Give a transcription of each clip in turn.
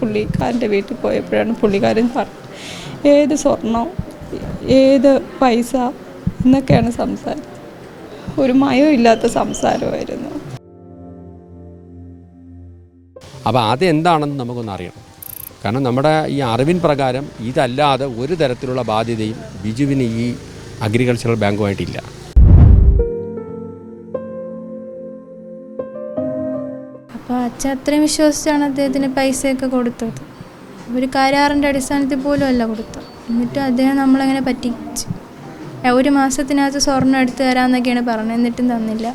പുള്ളിക്കാരന്റെ വീട്ടിൽ പോയപ്പോഴാണ് പുള്ളിക്കാരൻ പറഞ്ഞത് ഏത് സ്വർണം ഏത് പൈസ എന്നൊക്കെയാണ് സംസാരിച്ചത്. ഒരു മയമില്ലാത്ത സംസാരമായിരുന്നു. അപ്പോൾ അതെന്താണെന്ന് നമുക്കൊന്ന് അറിയണം. കാരണം നമ്മുടെ ഈ അറിവിൻ പ്രകാരം ഇതല്ലാതെ ഒരു തരത്തിലുള്ള ബാധ്യതയും ബിജുവിന് ഈ അഗ്രികൾച്ചറൽ ബാങ്കുമായിട്ടില്ല. അച്ഛൻ അത്രയും വിശ്വസിച്ചാണ് അദ്ദേഹത്തിന് പൈസയൊക്കെ കൊടുത്തത്. ഒരു കരാറിന്റെ അടിസ്ഥാനത്തിൽ പോലും അല്ല കൊടുത്തത്. എന്നിട്ടും അദ്ദേഹം നമ്മളങ്ങനെ പറ്റിച്ച്? ഒരു മാസത്തിനകത്ത് സ്വർണം എടുത്തു തരാമെന്നൊക്കെയാണ് പറഞ്ഞത്. എന്നിട്ടും തന്നില്ല.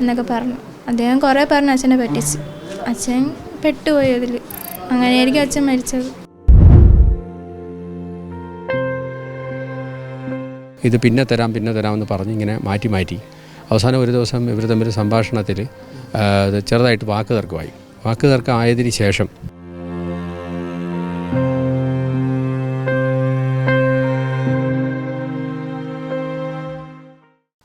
എന്നൊക്കെ പറഞ്ഞു. അദ്ദേഹം കുറേ പറഞ്ഞു അച്ഛനെ പറ്റിച്ച്. അച്ഛൻ പെട്ടുപോയി അതിൽ അങ്ങനെയായിരിക്കും അച്ഛൻ മരിച്ചത്. ഇത് പിന്നെ തരാം പിന്നെ തരാമെന്ന് പറഞ്ഞ് ഇങ്ങനെ മാറ്റി മാറ്റി അവസാനം ഒരു ദിവസം ഇവർ തമ്മിൽ സംഭാഷണത്തിൽ ചെറുതായിട്ട് വാക്ക് തർക്കമായി വാക്ക് തർക്കം ആയതിനു ശേഷം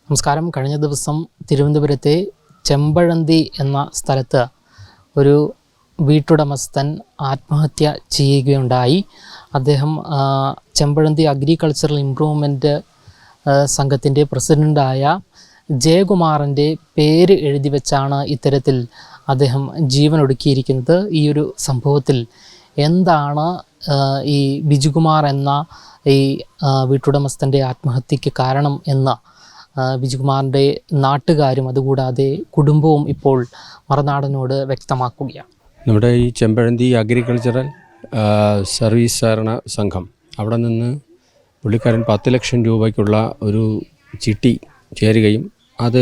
നമസ്കാരം. കഴിഞ്ഞ ദിവസം തിരുവനന്തപുരത്തെ ചെമ്പഴന്തി എന്ന സ്ഥലത്ത് ഒരു വീട്ടുടമസ്ഥൻ ആത്മഹത്യ ചെയ്യുകയുണ്ടായി. അദ്ദേഹം ചെമ്പഴന്തി അഗ്രികൾച്ചറൽ ഇംപ്രൂവ്മെന്റ് സംഘത്തിന്റെ പ്രസിഡന്റായ ജയകുമാറിന്റെ പേര് എഴുതി വെച്ചാണ് ഇത്തരത്തിൽ അദ്ദേഹം ജീവനൊടുക്കിയിരിക്കുന്നത് ഈ ഒരു സംഭവത്തിൽ. എന്താണ് ഈ ബിജുകുമാർ എന്ന ഈ വീട്ടുടമസ്ഥന്റെ ആത്മഹത്യക്ക് കാരണം എന്ന് ബിജുകുമാറിന്റെ നാട്ടുകാരും അതുകൂടാതെ കുടുംബവും ഇപ്പോൾ മറുനാടനോട് വ്യക്തമാക്കുകയാണ്. നമ്മുടെ ഈ ചെമ്പഴന്തി അഗ്രികൾച്ചറൽ സർവീസ് സഹകരണ സംഘം അവിടെ നിന്ന് പുള്ളിക്കാരൻ പത്ത് ലക്ഷം രൂപയ്ക്കുള്ള ഒരു ചിട്ടി ചേരുകയും അത്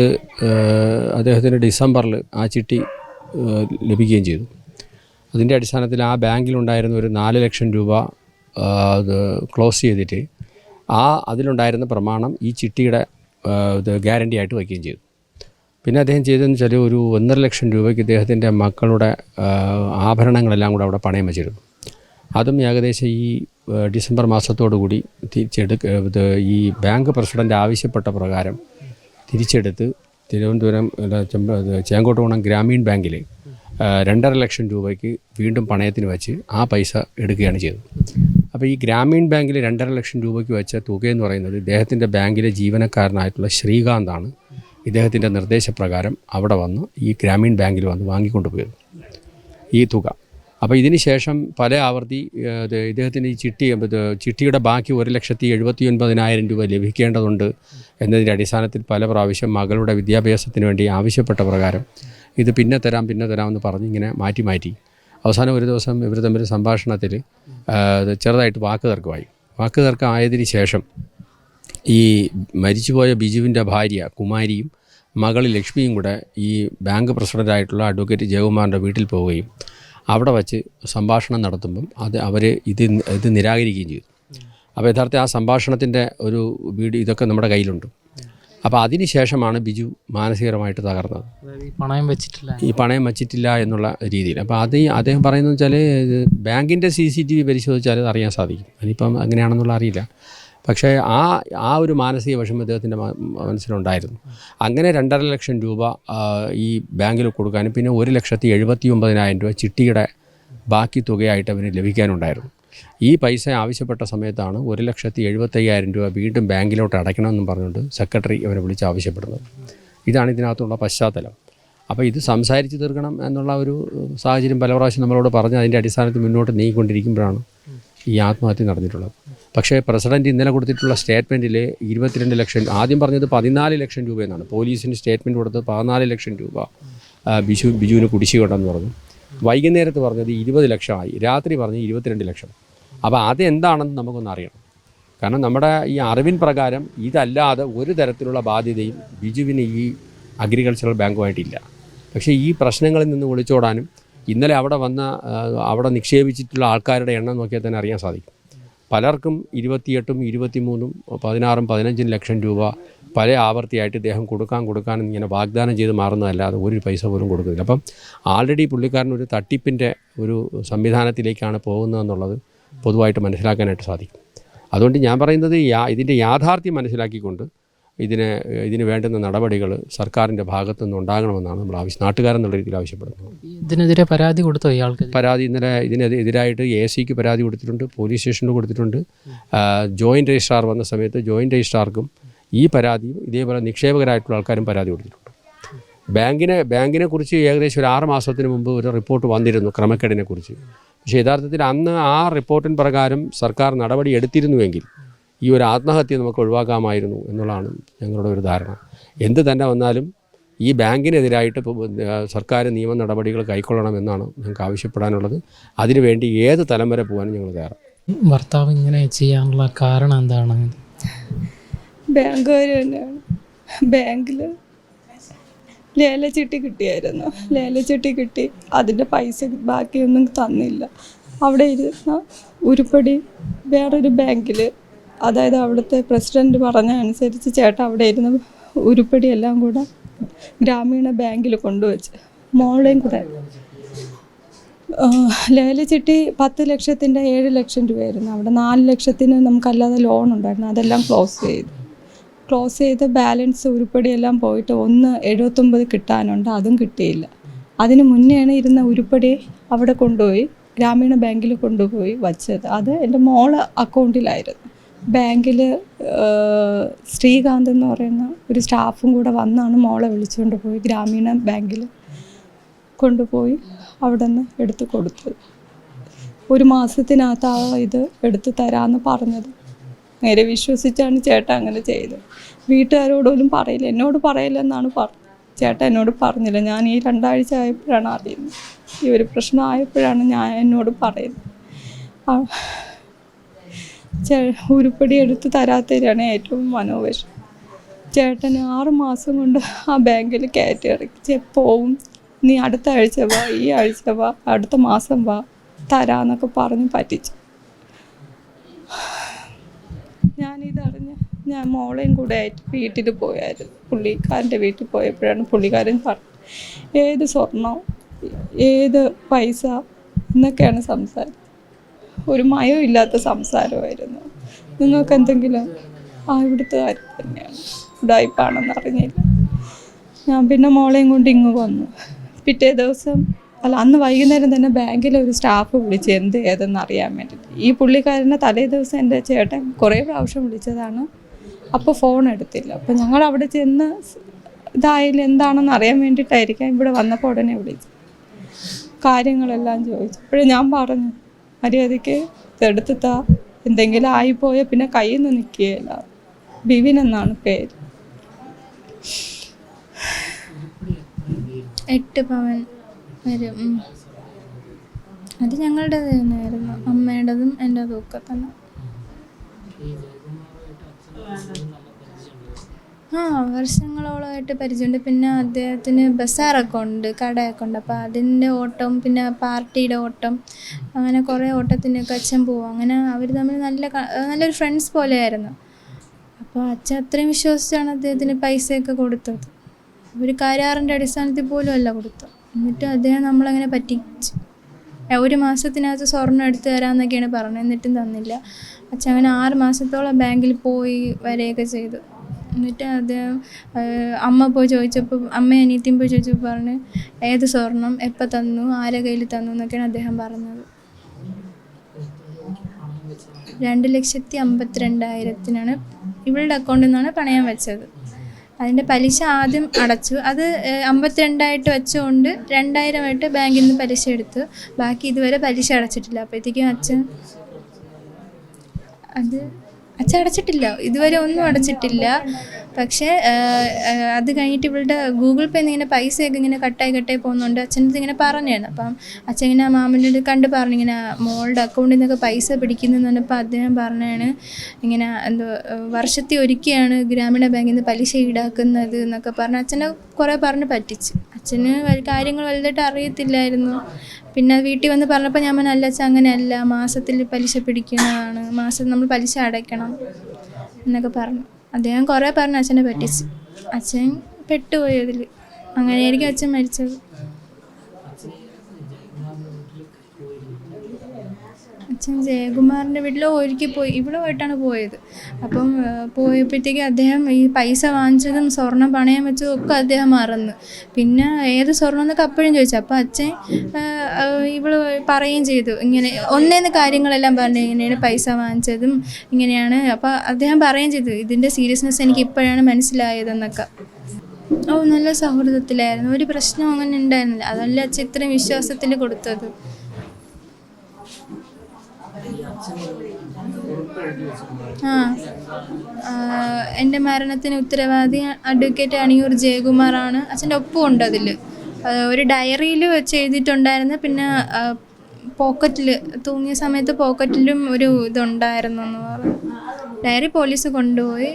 അദ്ദേഹത്തിന്റെ ഡിസംബറിൽ ആ ചിട്ടി ലഭിക്കുകയും ചെയ്തു. അതിന്റെ അടിസ്ഥാനത്തിൽ ആ ബാങ്കിലുണ്ടായിരുന്ന ഒരു നാല് ലക്ഷം രൂപ അത് ക്ലോസ് ചെയ്തിട്ട് ആ അതിലുണ്ടായിരുന്ന പ്രമാണം ഈ ചിട്ടിയുടെ ഇത് ഗ്യാരണ്ടി ആയിട്ട് വയ്ക്കുകയും ചെയ്തു. പിന്നെ അദ്ദേഹം ചെയ്തതെന്ന് വെച്ചാൽ ഒരു ഒന്നര ലക്ഷം രൂപയ്ക്ക് ഇദ്ദേഹത്തിന്റെ മക്കളുടെ ആഭരണങ്ങളെല്ലാം കൂടെ അവിടെ പണയം വെച്ചിരുന്നു. അതും ഏകദേശം ഈ ഡിസംബർ മാസത്തോടു കൂടി തിരിച്ചെടുക്ക ഈ ബാങ്ക് പ്രസിഡന്റ് ആവശ്യപ്പെട്ട പ്രകാരം തിരിച്ചെടുത്ത് തിരുവനന്തപുരം അല്ല, ചെമ്പ- ഗ്രാമീൺ ബാങ്കിൽ രണ്ടര ലക്ഷം രൂപയ്ക്ക് വീണ്ടും പണയത്തിന് വെച്ച് ആ പൈസ എടുക്കുകയാണ് ചെയ്തത്. അപ്പോൾ ഈ ഗ്രാമീൺ ബാങ്കിൽ രണ്ടര ലക്ഷം രൂപയ്ക്ക് വെച്ച തുകയെന്ന് പറയുന്നത് ഇദ്ദേഹത്തിന്റെ ബാങ്കിലെ ജീവനക്കാരനായിട്ടുള്ള ശ്രീകാന്താണ്. ഇദ്ദേഹത്തിന്റെ നിർദ്ദേശപ്രകാരം അവിടെ വന്ന് ഈ ഗ്രാമീൺ ബാങ്കിൽ വന്ന് വാങ്ങിക്കൊണ്ടുപോയത്. ഈ തുക. അപ്പോൾ ഇതിന് ശേഷം പല ആവർത്തി ഇദ്ദേഹത്തിന്റെ ഈ ചിട്ടി ചിട്ടിയുടെ ബാക്കി ഒരു ലക്ഷത്തി എഴുപത്തി ഒൻപതിനായിരം രൂപ ലഭിക്കേണ്ടതുണ്ട് എന്നതിന്റെ അടിസ്ഥാനത്തിൽ പല പ്രാവശ്യം മകളുടെ വിദ്യാഭ്യാസത്തിന് വേണ്ടി ആവശ്യപ്പെട്ട പ്രകാരം ഇത് പിന്നെ തരാം പിന്നെ തരാമെന്ന് പറഞ്ഞ് ഇങ്ങനെ മാറ്റി മാറ്റി. അവസാനം ഒരു ദിവസം ഇവർ തമ്മിൽ സംഭാഷണത്തിൽ ചെറുതായിട്ട് വാക്ക് തർക്കമായി വാക്ക് തർക്കം ആയതിന് ശേഷം ഈ മരിച്ചുപോയ ബിജുവിന്റെ ഭാര്യ കുമാരിയും മകൾ ലക്ഷ്മിയും കൂടെ ഈ ബാങ്ക് പ്രസിഡന്റായിട്ടുള്ള അഡ്വക്കേറ്റ് ജയകുമാറിന്റെ വീട്ടിൽ പോവുകയും അവിടെ വച്ച് സംഭാഷണം നടത്തുമ്പം അത് അവർ ഇത് ഇത് നിരാകരിക്കുകയും ചെയ്തു. അപ്പോൾ യഥാർത്ഥ ആ സംഭാഷണത്തിന്റെ ഒരു വീഡിയോ ഇതൊക്കെ നമ്മുടെ കയ്യിലുണ്ട്. അപ്പോൾ അതിന് ശേഷമാണ് ബിജു മാനസികരമായിട്ട് തകർന്നത്. ഈ പണയം വെച്ചിട്ടില്ല. ഈ പണയം വെച്ചിട്ടില്ല എന്നുള്ള രീതിയിൽ. അപ്പോൾ അത് അദ്ദേഹം പറയുന്നത് വെച്ചാൽ ബാങ്കിന്റെ സി സി ടി വി പരിശോധിച്ചാൽ അത് അറിയാൻ സാധിക്കും. അതിനിപ്പം അങ്ങനെയാണെന്നുള്ള അറിയില്ല. പക്ഷേ ആ ആ ഒരു മാനസിക വിഷമം അദ്ദേഹത്തിന്റെ മനസ്സിലുണ്ടായിരുന്നു. അങ്ങനെ രണ്ടര ലക്ഷം രൂപ ഈ ബാങ്കിൽ കൊടുക്കാനും പിന്നെ ഒരു ലക്ഷത്തി എഴുപത്തി ഒമ്പതിനായിരം രൂപ ചിട്ടിയുടെ ബാക്കി തുകയായിട്ട് അവന് ലഭിക്കാനുണ്ടായിരുന്നു. ഈ പൈസ ആവശ്യപ്പെട്ട സമയത്താണ് ഒരു ലക്ഷത്തി എഴുപത്തയ്യായിരം രൂപ വീണ്ടും ബാങ്കിലോട്ട് അടയ്ക്കണമെന്നും പറഞ്ഞുകൊണ്ട് സെക്രട്ടറി അവനെ വിളിച്ച് ആവശ്യപ്പെടുന്നത്. ഇതാണ് ഇതിനകത്തുള്ള പശ്ചാത്തലം. അപ്പോൾ ഇത് സംസാരിച്ച് തീർക്കണം എന്നുള്ള ഒരു സാഹചര്യം പല പ്രാവശ്യം നമ്മളോട് പറഞ്ഞ് അതിന്റെ അടിസ്ഥാനത്തിൽ മുന്നോട്ട് നീങ്ങിക്കൊണ്ടിരിക്കുമ്പോഴാണ് ഈ ആത്മഹത്യ നടന്നിട്ടുള്ളത്. പക്ഷേ പ്രസിഡന്റ് ഇന്നലെ കൊടുത്തിട്ടുള്ള സ്റ്റേറ്റ്മെന്റിൽ ഇരുപത്തിരണ്ട് ലക്ഷം ആദ്യം പറഞ്ഞത് പതിനാല് ലക്ഷം രൂപ എന്നാണ്. പോലീസിന് സ്റ്റേറ്റ്മെന്റ് കൊടുത്തത് പതിനാല് ലക്ഷം രൂപ. ബിജു ബിജുവിന് കുടിശ്ശികയുണ്ടെന്ന് പറഞ്ഞു. വൈകുന്നേരത്ത് പറഞ്ഞത് ഇരുപത് ലക്ഷമായി. രാത്രി പറഞ്ഞ് ഇരുപത്തിരണ്ട് ലക്ഷം. അപ്പോൾ അതെന്താണെന്ന് നമുക്കൊന്ന് അറിയണം. കാരണം നമ്മുടെ ഈ അറിവിൻ പ്രകാരം ഇതല്ലാതെ ഒരു തരത്തിലുള്ള ബാധ്യതയും ബിജുവിന് ഈ അഗ്രികൾച്ചറൽ ബാങ്കുമായിട്ടില്ല. പക്ഷേ ഈ പ്രശ്നങ്ങളിൽ നിന്ന് ഒളിച്ചോടാനും ഇന്നലെ അവിടെ വന്ന അവിടെ നിക്ഷേപിച്ചിട്ടുള്ള ആൾക്കാരുടെ എണ്ണം നോക്കിയാൽ തന്നെ അറിയാൻ സാധിക്കും. പലർക്കും ഇരുപത്തിയെട്ടും ഇരുപത്തിമൂന്നും പതിനാറും പതിനഞ്ചും ലക്ഷം രൂപ പല ആവർത്തിയായിട്ട് ഇദ്ദേഹം കൊടുക്കാൻ കൊടുക്കാൻ ഇങ്ങനെ വാഗ്ദാനം ചെയ്ത് മാറുന്നതല്ലാതെ ഒരു പൈസ പോലും കൊടുക്കുന്നില്ല. അപ്പം ആൾറെഡി പുള്ളിക്കാരൻ ഒരു തട്ടിപ്പിന്റെ ഒരു സംവിധാനത്തിലേക്കാണ് പോകുന്നതെന്നുള്ളത് പൊതുവായിട്ട് മനസ്സിലാക്കാനായിട്ട് സാധിക്കും. അതുകൊണ്ട് ഞാൻ പറയുന്നത് യാ ഇതിന്റെ യാഥാർത്ഥ്യം മനസ്സിലാക്കിക്കൊണ്ട് ഇതിനെ ഇതിന് വേണ്ടുന്ന നടപടികൾ സർക്കാരിന്റെ ഭാഗത്തു നിന്ന് ഉണ്ടാകണമെന്നാണ് നമ്മൾ ആവശ്യം നാട്ടുകാരെന്നുള്ള രീതിയിൽ ആവശ്യപ്പെടുന്നത്. ഇതിനെതിരെ പരാതി കൊടുത്തോ ഇയാൾക്ക്? പരാതി ഇന്നലെ ഇതിനെതിരായിട്ട് എ സിക്ക് പരാതി കൊടുത്തിട്ടുണ്ട് പോലീസ് സ്റ്റേഷനിൽ കൊടുത്തിട്ടുണ്ട്. ജോയിന്റ് രജിസ്ട്രാർ വന്ന സമയത്ത് ജോയിന്റ് രജിസ്ട്രാർക്കും ഈ പരാതിയും ഇതേപോലെ നിക്ഷേപകരായിട്ടുള്ള ആൾക്കാരും പരാതി കൊടുത്തിട്ടുണ്ട്. ബാങ്കിനെ ബാങ്കിനെ കുറിച്ച് ഏകദേശം ഒരു ആറ് മാസത്തിന് മുമ്പ് ഒരു റിപ്പോർട്ട് വന്നിരുന്നു ക്രമക്കേടിനെ കുറിച്ച്. പക്ഷേ യഥാർത്ഥത്തിൽ അന്ന് ആ റിപ്പോർട്ടിൻ പ്രകാരം സർക്കാർ നടപടി എടുത്തിരുന്നുവെങ്കിൽ ഈ ഒരു ആത്മഹത്യ നമുക്ക് ഒഴിവാക്കാമായിരുന്നു എന്നുള്ളതാണ് ഞങ്ങളുടെ ഒരു ധാരണ. എന്ത് തന്നെ വന്നാലും ഈ ബാങ്കിനെതിരായിട്ട് സർക്കാർ നിയമ നടപടികൾ കൈക്കൊള്ളണമെന്നാണ് ഞങ്ങൾക്ക് ആവശ്യപ്പെടാനുള്ളത്. അതിനുവേണ്ടി ഏത് തലം വരെ പോകാനും ഞങ്ങൾ തയ്യാറാണ്. ഭർത്താവ് ഇങ്ങനെ ചെയ്യാനുള്ള കാരണം എന്താണ്? ബാങ്കുകാർ തന്നെയാണ്. ബാങ്കിൽ ലേലച്ചിട്ടി കിട്ടിയായിരുന്നു. ലേലച്ചിട്ടി കിട്ടി. അതിന്റെ പൈസ ബാക്കിയൊന്നും തന്നില്ല. അവിടെ ഇരുന്ന ഉരുപ്പടി വേറൊരു ബാങ്കിൽ അതായത് അവിടുത്തെ പ്രസിഡന്റ് പറഞ്ഞ അനുസരിച്ച് ചേട്ടൻ അവിടെ ഇരുന്ന് ഉരുപ്പടി എല്ലാം കൂടെ ഗ്രാമീണ ബാങ്കിൽ കൊണ്ടുവച്ച് മോളെയും കൂടെ. ലേലച്ചിട്ടി പത്ത് ലക്ഷത്തിന്റെ ഏഴ് ലക്ഷം രൂപയായിരുന്നു. അവിടെ നാല് ലക്ഷത്തിന് നമുക്കല്ലാതെ ലോൺ ഉണ്ടായിരുന്നു. അതെല്ലാം ക്ലോസ് ചെയ്തു. ക്ലോസ് ചെയ്ത് ബാലൻസ് ഉരുപ്പടിയെല്ലാം പോയിട്ട് ഒന്ന് എഴുപത്തൊമ്പത് കിട്ടാനുണ്ട്. അതും കിട്ടിയില്ല. അതിന് മുന്നെയാണ് ഇരുന്ന ഉരുപ്പടി അവിടെ കൊണ്ടുപോയി ഗ്രാമീണ ബാങ്കിൽ കൊണ്ടുപോയി വച്ചത്. അത് എന്റെ മോൾ അക്കൗണ്ടിലായിരുന്നു ബാങ്കിൽ ശ്രീകാന്ത് എന്ന് പറയുന്ന ഒരു സ്റ്റാഫും കൂടെ വന്നാണ് മോളെ വിളിച്ചുകൊണ്ട് പോയി ഗ്രാമീണ ബാങ്കിൽ കൊണ്ടുപോയി അവിടെ നിന്ന് എടുത്ത് കൊടുത്തത് ഒരു മാസത്തിനകത്ത് ആ ഇത് എടുത്ത് തരാമെന്ന് പറഞ്ഞത്. നേരെ വിശ്വസിച്ചാണ് ചേട്ടൻ അങ്ങനെ ചെയ്തത്. വീട്ടുകാരോടൊന്നും പറയില്ല. എന്നോട് പറയില്ലെന്നാണ് പറഞ്ഞത് ചേട്ടൻ എന്നോട് പറഞ്ഞില്ല. ഞാൻ ഈ രണ്ടാഴ്ച ആയപ്പോഴാണ് അറിയുന്നത്. ഈ ഒരു പ്രശ്നം ആയപ്പോഴാണ് ഞാൻ എന്നോട് പറയുന്നത്. ഉരുപ്പടി എടുത്ത് തരാത്തതിലാണ് ഏറ്റവും മനോവിഷം. ചേട്ടൻ ആറ് മാസം കൊണ്ട് ആ ബാങ്കിൽ കയറ്റി ഇറക്കി. പോവും. നീ അടുത്ത ആഴ്ച വാ ഈ ആഴ്ച വാ അടുത്ത മാസം വാ തരാന്നൊക്കെ പറഞ്ഞ് പറ്റിച്ചു. ഞാനിതറിഞ്ഞ് ഞാൻ മോളെയും കൂടെ ആയിട്ട് വീട്ടിൽ പോയായിരുന്നു. പുള്ളിക്കാരന്റെ വീട്ടിൽ പോയപ്പോഴാണ് പുള്ളിക്കാരൻ പറഞ്ഞത് ഏത് സ്വർണം ഏത് പൈസ എന്നൊക്കെയാണ് സംസാരം ഒരു മയവും ഇല്ലാത്ത സംസാരമായിരുന്നു. നിങ്ങൾക്ക് എന്തെങ്കിലും ആ ഇവിടുത്തെ കാര്യം തന്നെയാണ്? ഉടായ്പാണെന്ന് അറിഞ്ഞില്ല. ഞാൻ പിന്നെ മോളെയും കൊണ്ട് ഇങ്ങ് വന്നു. പിറ്റേ ദിവസം അല്ല അന്ന് വൈകുന്നേരം തന്നെ ബാങ്കിലെ ഒരു സ്റ്റാഫ് വിളിച്ച് എന്ത് ഏതെന്ന് അറിയാൻ വേണ്ടിയിട്ട് ഈ പുള്ളിക്കാരനെ തലേ ദിവസം എന്റെ ചേട്ടൻ കുറേ പ്രാവശ്യം വിളിച്ചതാണ്. അപ്പോൾ ഫോൺ എടുത്തില്ല. അപ്പോൾ ഞങ്ങൾ അവിടെ ചെന്ന് ഇതായാലും എന്താണെന്ന് അറിയാൻ വേണ്ടിയിട്ടായിരിക്കാം ഇവിടെ വന്നപ്പോൾ ഉടനെ വിളിച്ചു കാര്യങ്ങളെല്ലാം ചോദിച്ചു അപ്പോഴേ ഞാൻ പറഞ്ഞു മര്യാദയ്ക്ക് ഇതെടുത്ത് താ എന്തെങ്കിലും ആയിപ്പോയാൽ പിന്നെ കയ്യിൽ നിന്ന് നിൽക്കുകയില്ല ബിവിൻ എന്നാണ് പേര്. എട്ട് പവൻ വരും. അത് ഞങ്ങളുടെ തന്നെയായിരുന്നു. അമ്മയുടേതും എന്റെ തന്നെ. ആ വർഷങ്ങളോളമായിട്ട് പരിചയമുണ്ട്. പിന്നെ അദ്ദേഹത്തിന് ബസാറൊക്കെ ഉണ്ട് കടയൊക്കെ ഉണ്ട്. അപ്പോൾ അതിന്റെ ഓട്ടം പിന്നെ പാർട്ടിയുടെ ഓട്ടം അങ്ങനെ കുറേ ഓട്ടത്തിനൊക്കെ അച്ഛൻ പോവും. അങ്ങനെ അവർ തമ്മിൽ നല്ല നല്ലൊരു ഫ്രണ്ട്സ് പോലെയായിരുന്നു. അപ്പോൾ അച്ഛൻ അത്രയും വിശ്വസിച്ചാണ് അദ്ദേഹത്തിന് പൈസയൊക്കെ കൊടുത്തത്. ഒരു കരാറിന്റെ അടിസ്ഥാനത്തിൽ പോലും അല്ല കൊടുത്തത്. എന്നിട്ട് അദ്ദേഹം നമ്മളങ്ങനെ പറ്റിച്ചു. ഒരു മാസത്തിനകത്ത് സ്വർണം എടുത്തു തരാമെന്നൊക്കെയാണ് പറഞ്ഞത്. എന്നിട്ടും തന്നില്ല. അച്ഛൻ അങ്ങനെ ആറ് മാസത്തോളം ബാങ്കിൽ പോയി വരികയൊക്കെ ചെയ്തു. എന്നിട്ട് അത് അമ്മ പോയി ചോദിച്ചപ്പോൾ അമ്മ അനിയത്തിയും പോയി ചോദിച്ചപ്പോൾ പറഞ്ഞ് ഏത് സ്വർണം എപ്പോൾ തന്നു ആരെ കയ്യിൽ തന്നു എന്നൊക്കെയാണ് അദ്ദേഹം പറഞ്ഞത്. രണ്ട് ലക്ഷത്തി അമ്പത്തിരണ്ടായിരത്തിനാണ് ഇവളുടെ അക്കൗണ്ടിൽ നിന്നാണ് പണയം വെച്ചത്. അതിന്റെ പലിശ ആദ്യം അടച്ചു. അത് അമ്പത്തിരണ്ടായിട്ട് വെച്ചുകൊണ്ട് രണ്ടായിരമായിട്ട് ബാങ്കിൽ നിന്ന് പലിശ എടുത്തു. ബാക്കി ഇതുവരെ പലിശ അടച്ചിട്ടില്ല. അപ്പോഴത്തേക്കും അച്ഛൻ അത് അച്ഛൻ അടച്ചിട്ടില്ല. ഇതുവരെ ഒന്നും അടച്ചിട്ടില്ല. പക്ഷേ അത് കഴിഞ്ഞിട്ട് ഇവളുടെ ഗൂഗിൾ പേ ഇങ്ങനെ പൈസയൊക്കെ ഇങ്ങനെ കട്ടായി കട്ടായി പോകുന്നുണ്ട്. അച്ഛനത് ഇങ്ങനെ പറഞ്ഞായിരുന്നു. അപ്പം അച്ഛൻ ഇങ്ങനെ മാമന്റെ കണ്ട് പറഞ്ഞു ഇങ്ങനെ മോളുടെ അക്കൗണ്ടിൽ നിന്നൊക്കെ പൈസ പിടിക്കുന്നു പറഞ്ഞപ്പോൾ അദ്ദേഹം പറഞ്ഞാണ് ഇങ്ങനെ എന്തോ വർഷത്തെ ഒരിക്കലാണ് ഗ്രാമീണ ബാങ്കിൽ നിന്ന് പലിശ ഈടാക്കുന്നത് എന്നൊക്കെ പറഞ്ഞ് അച്ഛനെ കുറേ പറഞ്ഞ് പറ്റിച്ച്. അച്ഛന് കാര്യങ്ങൾ വലുതായിട്ട് അറിയത്തില്ലായിരുന്നു. പിന്നെ വീട്ടിൽ വന്ന് പറഞ്ഞപ്പോൾ ഞാൻ നല്ല അച്ഛൻ അങ്ങനെയല്ല. മാസത്തിൽ പലിശ പിടിക്കുന്നതാണ് മാസം നമ്മൾ പലിശ അടയ്ക്കണം എന്നൊക്കെ പറഞ്ഞു. അദ്ദേഹം കുറേ പറഞ്ഞു അച്ഛനെ പറ്റിച്ച്. അച്ഛൻ പെട്ടുപോയി അതിൽ അങ്ങനെയായിരിക്കും അച്ഛൻ മരിച്ചത്. അച്ഛൻ ജയകുമാറിന്റെ വീട്ടിൽ ഒരിക്കൽ പോയി ഇവിടെ പോയിട്ടാണ് പോയത്. അപ്പം പോയപ്പോഴത്തേക്ക് അദ്ദേഹം ഈ പൈസ വാങ്ങിച്ചതും സ്വർണം പണയം വെച്ചതും ഒക്കെ അദ്ദേഹം മറന്നു. പിന്നെ ഏത് സ്വർണം എന്നൊക്കെ അപ്പോഴും ചോദിച്ചു. അപ്പോൾ അച്ഛൻ ഇവൾ പറയുകയും ചെയ്തു. ഇങ്ങനെ ഒന്നേന്ന് കാര്യങ്ങളെല്ലാം പറഞ്ഞു. ഇങ്ങനെയാണ് പൈസ വാങ്ങിച്ചതും ഇങ്ങനെയാണ്. അപ്പോൾ അദ്ദേഹം പറയുകയും ചെയ്തു. ഇതിന്റെ സീരിയസ്നെസ് എനിക്ക് ഇപ്പോഴാണ് മനസ്സിലായതെന്നൊക്കെ. ഓ നല്ല സൗഹൃദത്തിലായിരുന്നു. ഒരു പ്രശ്നം അങ്ങനെ ഉണ്ടായിരുന്നില്ല. അതല്ല അച്ഛൻ ഇത്രയും വിശ്വാസത്തിൽ കൊടുത്തത്. ആ. എന്റെ മരണത്തിന് ഉത്തരവാദി അഡ്വക്കേറ്റ് അണിയൂർ ജയകുമാറാണ്. അച്ഛന്റെ ഒപ്പം ഉണ്ട് അതിൽ. ഒരു ഡയറിയിൽ വെച്ച് എഴുതിയിട്ടുണ്ടായിരുന്നു പിന്നെ പോക്കറ്റിൽ തൂങ്ങിയ സമയത്ത് പോക്കറ്റിലും ഒരു ഇതുണ്ടായിരുന്നു എന്ന് പറഞ്ഞു. ഡയറി പോലീസ് കൊണ്ടുപോയി.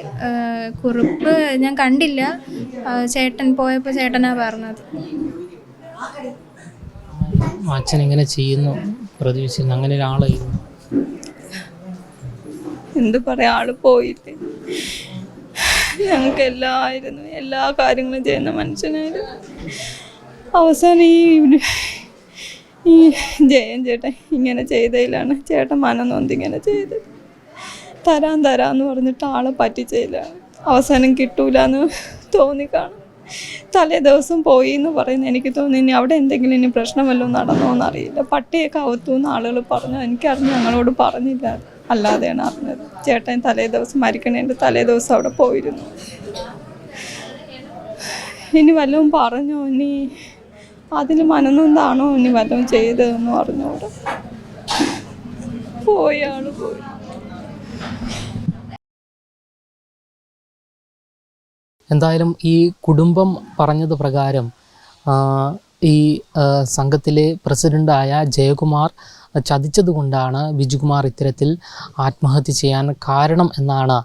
കുറിപ്പ് ഞാൻ കണ്ടില്ല. ചേട്ടൻ പോയപ്പോൾ ചേട്ടനാ പറഞ്ഞത്. അച്ഛൻ ഇങ്ങനെ ചെയ്യുന്നു പ്രതീക്ഷിക്കുന്നു അങ്ങനെ ഒരാളായിരുന്നു എന്ത് പറയാ ആൾ പോയിട്ട്. ഞങ്ങൾക്ക് എല്ലായിരുന്നു എല്ലാ കാര്യങ്ങളും ചെയ്യുന്ന മനുഷ്യനായിരുന്നു അവസാനം ഈ ഈ ജയൻ ചേട്ടൻ ഇങ്ങനെ ചെയ്തതിലാണ് ചേട്ടൻ മനം നൊന്ത് ഇങ്ങനെ ചെയ്തത്. തരാൻ തരാന്ന് പറഞ്ഞിട്ട് ആളെ പറ്റിച്ചതിലാണ് അവസാനം കിട്ടൂലെന്ന് തോന്നിക്കാണും തലേ ദിവസം പോയി എന്ന് പറയുന്നത് എനിക്ക് തോന്നി ഇനി അവിടെ എന്തെങ്കിലും ഇനി പ്രശ്നം വല്ലതും നടന്നോ എന്നറിയില്ല പട്ടിയൊക്കെ അവത്തു എന്ന് ആളുകൾ പറഞ്ഞു. എനിക്കറിഞ്ഞ് ഞങ്ങളോട് പറഞ്ഞില്ല അല്ലാതെയാണ് അറിഞ്ഞത്. ചേട്ടൻ തലേ ദിവസം മരിക്കണേന്റെ തലേ ദിവസം അവിടെ പോയിരുന്നു. ഇനി വല്ലതും പറഞ്ഞോ? ഇനി അതിൽ മനനൊന്നാണോ ഇനി വല്ലതും ചെയ്തതെന്ന് പറഞ്ഞോട് പോയാണ് പോയി. എന്തായാലും ഈ കുടുംബം പറഞ്ഞത് പ്രകാരം ഈ സംഘത്തിലെ പ്രസിഡന്റായ ജയകുമാർ ചതിച്ചതുകൊണ്ടാണ് ബിജുകുമാർ ഇത്തരത്തിൽ ആത്മഹത്യ ചെയ്യാൻ കാരണം എന്നാണ്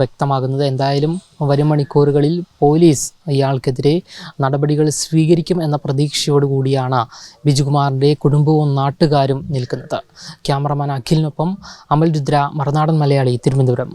വ്യക്തമാകുന്നത്. എന്തായാലും വരും മണിക്കൂറുകളിൽ പോലീസ് ഇയാൾക്കെതിരെ നടപടികൾ സ്വീകരിക്കും എന്ന പ്രതീക്ഷയോടു കൂടിയാണ് ബിജുകുമാറിന്റെ കുടുംബവും നാട്ടുകാരും നിൽക്കുന്നത്. ക്യാമറമാൻ അഖിലിനൊപ്പം അമൽ രുദ്ര മറുനാടൻ മലയാളി തിരുവനന്തപുരം.